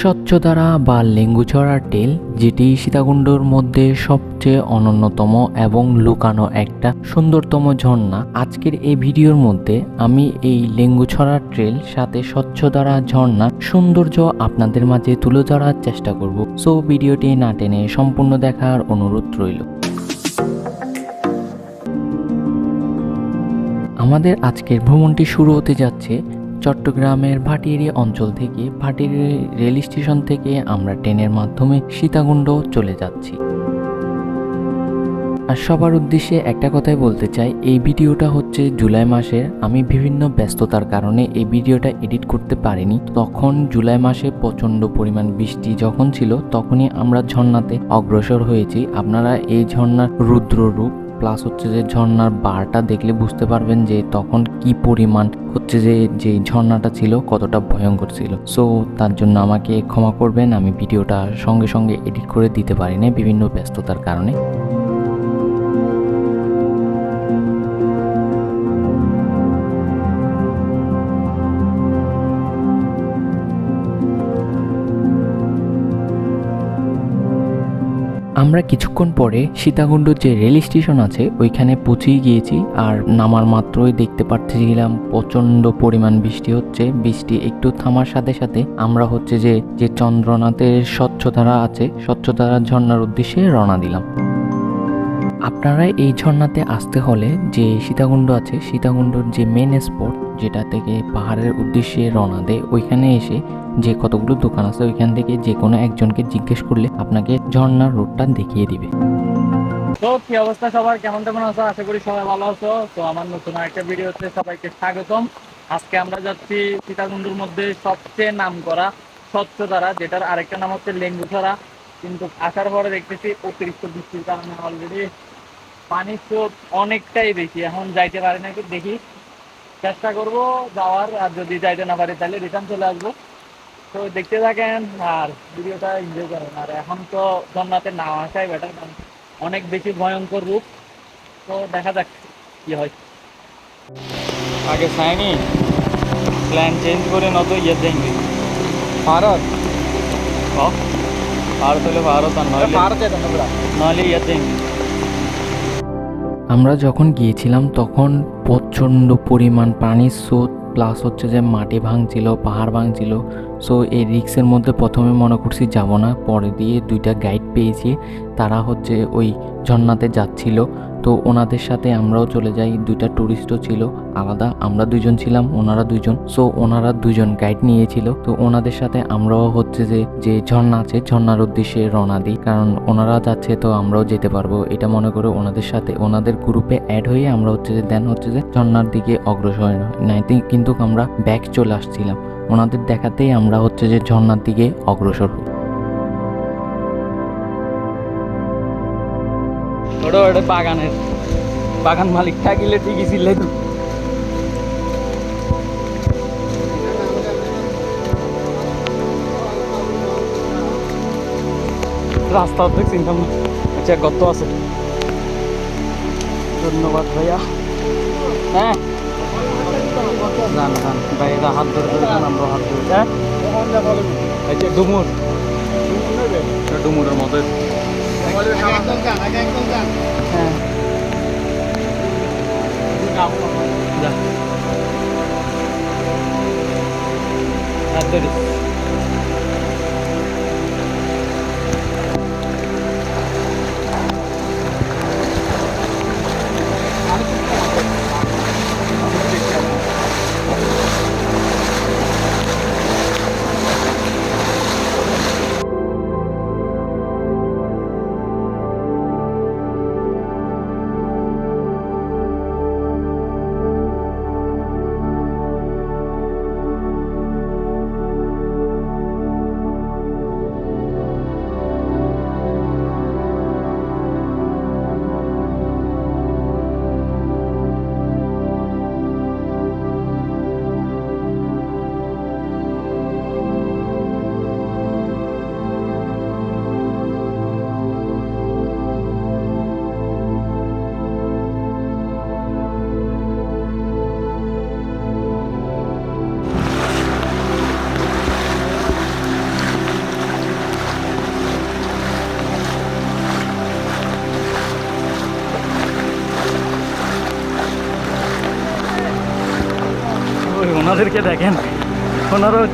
স্বচ্ছধারা বা লেঙ্গুছড়ার টেল যেটি সীতাকুণ্ডর মধ্যে সবচেয়ে অনন্যতম এবং লুকানো একটা সুন্দরতম ঝর্ণা। আজকের এই ভিডিওর মধ্যে আমি এই লেঙ্গুছড়ার ট্রেল সাথে স্বচ্ছধারা ঝর্ণা সৌন্দর্য আপনাদের মাঝে তুলে ধরার চেষ্টা করব। সো, ভিডিওটি না টেনে সম্পূর্ণ দেখার অনুরোধ রইল। আমাদের আজকের ভ্রমণটি শুরু হতে যাচ্ছে চট্টগ্রামের ভাটিয়ারি অঞ্চল থেকে ভাটিয়ারি রেল স্টেশন থেকে আমরা ট্রেনের মাধ্যমে সীতাকুণ্ড চলে যাচ্ছি। আর সবার উদ্দেশ্যে একটা কথাই বলতে চাই, এই ভিডিওটা হচ্ছে জুলাই মাসের। আমি বিভিন্ন ব্যস্ততার কারণে এই ভিডিওটা এডিট করতে পারিনি। তখন জুলাই মাসে প্রচণ্ড পরিমাণ বৃষ্টি যখন ছিল, তখনই আমরা ঝর্ণাতে অগ্রসর হয়েছি। আপনারা এই ঝর্ণার রুদ্র রূপ প্লাস হচ্ছে যে ঝর্ণার বারটা দেখলে বুঝতে পারবেন যে তখন কি পরিমাণ হচ্ছে যে যে ঝর্ণাটা ছিল কতটা ভয়ঙ্কর ছিল। সো তার জন্য আমাকে ক্ষমা করবেন, আমি ভিডিওটা সঙ্গে সঙ্গে এডিট করে দিতে পারি না বিভিন্ন ব্যস্ততার কারণে। আমরা কিছুক্ষণ পরে সীতাকুণ্ড যে রেল স্টেশন আছে, ওইখানে পৌঁছেই গিয়েছি। আর নামার মাত্রই দেখতে পাচ্ছিলাম প্রচণ্ড পরিমাণ বৃষ্টি হচ্ছে। বৃষ্টি একটু থামার সাথে সাথে আমরা হচ্ছে যে যে চন্দ্রনাথের স্বচ্ছতারা আছে, স্বচ্ছতারা ঝর্ণার উদ্দেশ্যে রওনা দিলাম। আপনারা এই ঝর্ণাতে আসতে হলে যে সীতাকুণ্ড আছে, সীতাকুণ্ডর যে মেন স্পট যেটা থেকে পাহাড়ের উদ্দেশ্যে রওনা দেয়, ওইখানে এসে যে কতগুলো দোকান আছে, ওইখান থেকে যে কোনো একজনকে জিজ্ঞেস করলে আপনাকে ঝর্ণার রোডটা দেখিয়ে দিবে। তো কি অবস্থা সবার? কেমন কেমন আছো? আশা করি সবাই ভালো আছো। তো আমার নতুন একটা ভিডিওতে সবাইকে স্বাগতম। আজকে আমরা যাচ্ছি সীতাকুণ্ডুর মধ্যে সবচেয়ে নাম করা স্বচ্ছধারা যেটার আরেকটা নাম হচ্ছে লেঙ্গুছড়া। কিন্তু আসার পরে দেখতেছি অতিরিক্ত বৃষ্টির কারণে অলরেডি পানির স্রোত অনেকটাই বেশি। এখন যাইতে পারি নাকি দেখি। চেষ্টা করব যাওয়ার আর যদি যাইতে না পারি তাহলে রিটার্ন চলে আসব। তো দেখতে থাকেন আর ভিডিওটা এনজয় করেন। আর এখন তো জন্নাতে না আসাই বেটার কারণ অনেক বেশি ভয়ঙ্কর রূপ। তো দেখা যাক কি হয়। আগে সাইনি প্ল্যান চেঞ্জ করে নত ইয়ে যাইনি ভারত। ভারত হলে ভারত আর নয় ভারতে নয় ইয়ে যাইনি আমরা যখন গিয়েছিলাম, তখন প্রচণ্ড পরিমাণ পানির স্রোত প্লাস হচ্ছে যে মাটি ভাঙছিল, পাহাড় ভাঙছিল সো এই রিক্সের মধ্যে প্রথমে মনে করছি যাব না। পরে দিয়ে দুইটা গাইড পেয়েছি। তারা হচ্ছে ওই ঝর্ণাতে যাচ্ছিল। তো ওনাদের সাথে আমরাও চলে যাই। দুইটা ট্যুরিস্টও ছিল। আলাদা, আমরা দুজন ছিলাম, ওনারা দুজন সো ওনারা দুজন গাইড নিয়েছিল। তো ওনাদের সাথে আমরাও হচ্ছে যে যে ঝর্ণা আছে, ঝর্ণার উদ্দেশ্যে রওনা দিই। কারণ ওনারা যাচ্ছে তো আমরাও যেতে পারব। এটা মনে করে ওনাদের সাথে, ওনাদের গ্রুপে অ্যাড হয়ে আমরা হচ্ছে যে দেন হচ্ছে যে, ঝর্ণার দিকে অগ্রসর হয় না। কিন্তু আমরা ব্যাক চলে আসছিলাম। ওনাদের দেখাতেই আমরা হচ্ছে যে ঝর্ণার দিকে অগ্রসর ওটা বাগানের বাগান মালিক থাকিলে ঠিকই ছিল রাস্তা অর্ধেক চিনতাম না। আচ্ছা গত আছে। ধন্যবাদ ভাইয়া। হ্যাঁ? জান ভাই এরা হাত ধরে ধরে দেন, আমরা হাত ধরে। হ্যাঁ? যে ডুমুর। ডুমুরের মতো। হ্যাঁ। হাত ধরে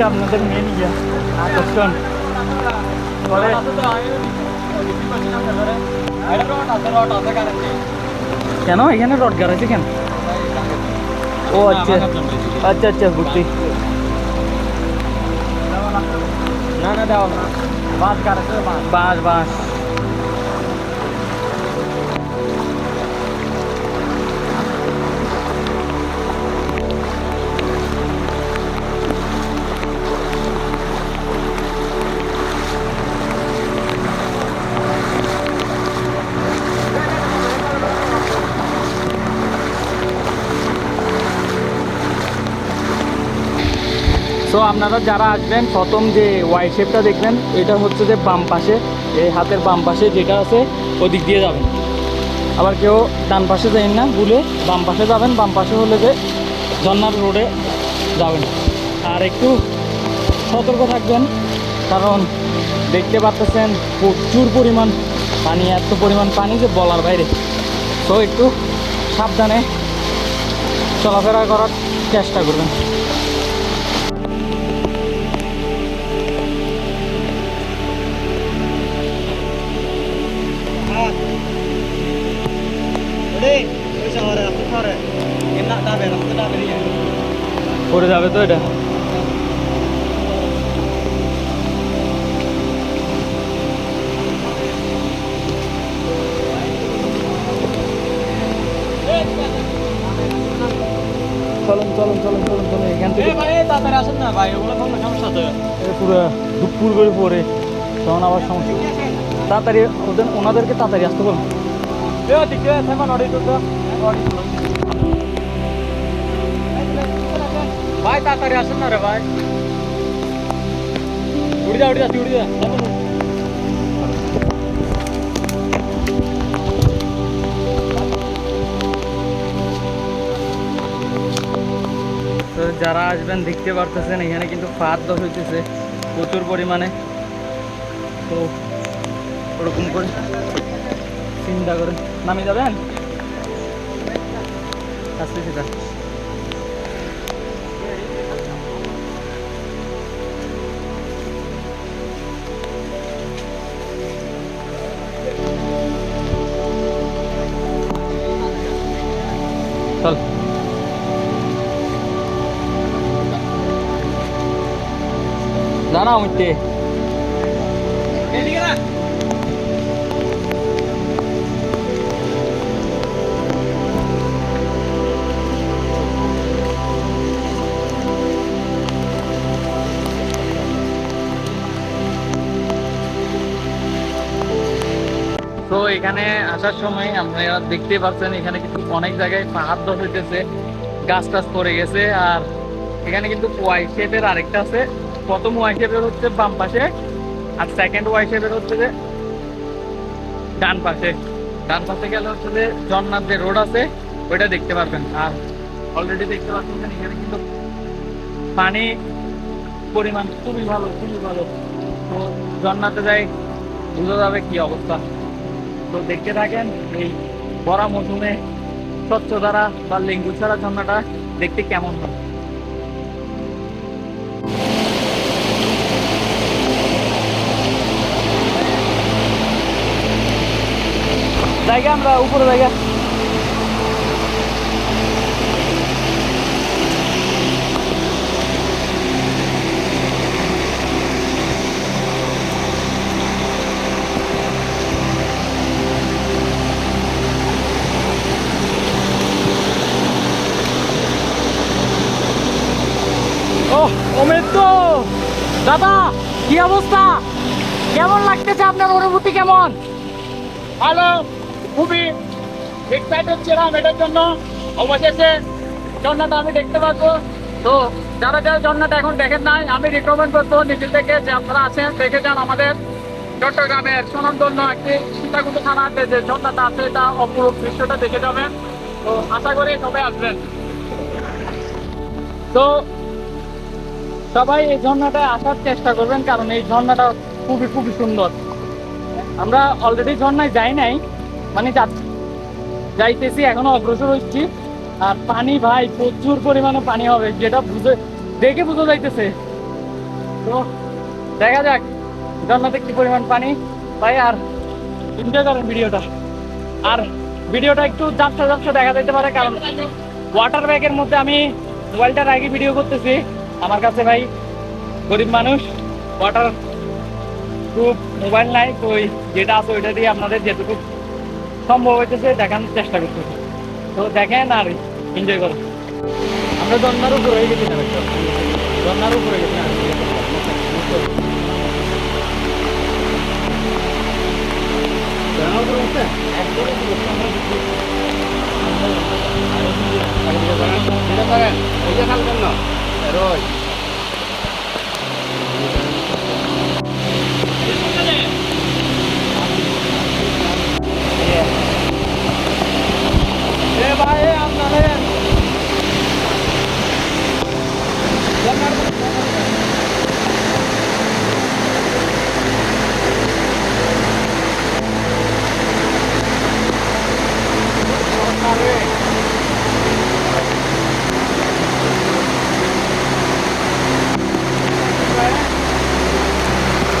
হচ্ছে আপনাদের মেন ইয়া আকর্ষণ পরে কেন? এখানে রড আছে কেন? ও আচ্ছা। আচ্ছা আচ্ছা বুঝছি। না না দাও বাঁশ। বাঁশ বাঁশ। আপনারা যারা আসবেন, প্রথম যে ওয়াই শেপটা দেখবেন, এটা হচ্ছে যে বাম পাশে। এই হাতের বাম পাশে যেটা আছে, ওদিক দিয়ে যাবেন। আবার কেউ ডান পাশে যাবেন না, ভুলে বাম পাশে যাবেন। বাম পাশে হলে যে ঝর্নার রোডে যাবেন। আর একটু সতর্ক থাকবেন, কারণ দেখতে পাচ্ছেন প্রচুর পরিমাণ পানি, এত পরিমাণ পানি যে বলার বাইরে। তো একটু সাবধানে চলাফেরা করার চেষ্টা করবেন। পড়ে যাবে তো এটা চলুন চলুন চলুন চলুন চলুন এখান থেকে এ পুরো দুপুর করে পড়ে তখন আবার সমস্যা তাড়াতাড়ি ওদের ওনাদেরকে তাড়াতাড়ি আসতে বলুন ভাই, তাড়াতাড়ি আসুন না রে ভাই। তো যারা আসবেন, দেখতে পারতেছেন, এখানে কিন্তু ফাঁদ দশ হইতেছে, প্রচুর পরিমাণে। তো ওরকম করে চিন্তা করে। নামে যাবেন? আসতে সেটা চল। দাঁড়াও মিটে তো এখানে আসার সময় আপনারা দেখতে পাচ্ছেন এখানে কিন্তু অনেক জায়গায় পাহাড় দশ হইতেছে, গাছ টাছ পড়ে গেছে আর এখানে কিন্তু ওয়াই শেপের আরেকটা আছে। প্রথম ওয়াই শেপের হচ্ছে বাম পাশে আর সেকেন্ড ওয়াই শেপের হচ্ছে যে ডান পাশে। ডান পাশে গেলে হচ্ছে যে জন্নাথ যে রোড আছে, ওইটা দেখতে পারবেন। আর অলরেডি দেখতে পাচ্ছেন এখানে কিন্তু পানি পরিমাণ খুবই ভালো খুবই ভালো। তো জন্নাতে যাই, বোঝা যাবে কি অবস্থা। তো দেখতে থাকেন এই বড়া মৌসুমে স্বচ্ছ ধারা বা লেঙ্গু ছাড়া ঝর্ণাটা দেখতে কেমন হয়? জায়গা আমরা উপরে জায়গা ও অমৃত দাদা, কি অবস্থা? কেমন লাগতেছে আপনার অনুভূতি কেমন? ভালো, খুবই এক্সাইটেড ছিলাম এটার জন্য। অবশেষে ঝর্ণাটা আমি দেখতে পারব। তো যারা যারা ঝর্ণাটা এখন দেখেন নাই, আমি রিকমেন্ড করব নিজে থেকে যে আপনারা আছেন, দেখে যান আমাদের চট্টগ্রামের সুনামধন্য একটি সীতাকুণ্ড থানাতে যে ঝর্ণাটা আছে, এটা অপরূপ দৃশ্যটা দেখে যাবেন। তো আশা করি সবাই আসবেন। তো সবাই এই ঝর্ণাটায় আসার চেষ্টা করবেন, কারণ এই ঝর্ণাটা খুবই খুবই সুন্দর। আমরা অলরেডি ঝর্ণায় যাই নাই মানে যাইতেছি, এখনও অগ্রসর হচ্ছি আর পানি ভাই, প্রচুর পরিমাণে পানি হবে, যেটা বুঝে দেখে বুঝে যাইতেছে। তো দেখা যাক, ঝর্ণাতে কি পরিমাণ পানি ভাই আর এনজয় করেন ভিডিওটা। আর ভিডিওটা একটু ঝাপসা ঝাপসা দেখা যেতে পারে, কারণ ওয়াটার ব্যাগের মধ্যে আমি মোবাইলটা আগে ভিডিও করতেছি। আমার কাছে ভাই গরিব মানুষ ওয়াটার খুব মোবাইল নাই, তো ওই যেটা আছে ওইটা দিয়ে আপনাদের যেটুকু সম্ভব হইতেছে দেখানোর চেষ্টা করতেছি। তো দেখেন আর এনজয় করুন আমরা জন্নার উপরে হয়ে গেছি না জন্নার উপরে গেছি না? herói.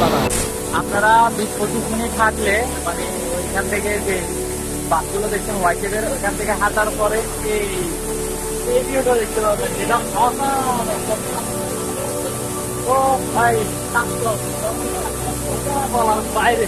দাঁড়া আপনারা বিশ পঁচিশ মিনিট হাঁটলে মানে ওইখান থেকে যে বাসগুলো দেখছেন হোয়াইটের ওইখান থেকে হাঁটার পরে এই দেখতে পাবেন, যেটা ও ভাই বাইরে।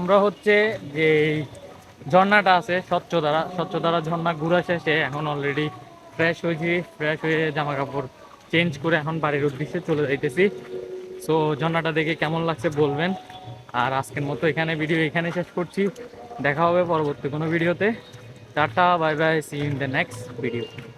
আমরা হচ্ছে যে ঝর্ণাটা আছে স্বচ্ছধারা স্বচ্ছধারা ঝর্ণা ঘুরা শেষে এখন অলরেডি ফ্রেশ হয়েছি ফ্রেশ হয়ে জামা কাপড় চেঞ্জ করে এখন বাড়ির উদ্দেশ্যে চলে যাইতেছি। সো ঝর্ণাটা দেখে কেমন লাগছে বলবেন। আর আজকের মতো এখানে ভিডিও এখানে শেষ করছি। দেখা হবে পরবর্তী কোনো ভিডিওতে tata bye bye see in the next video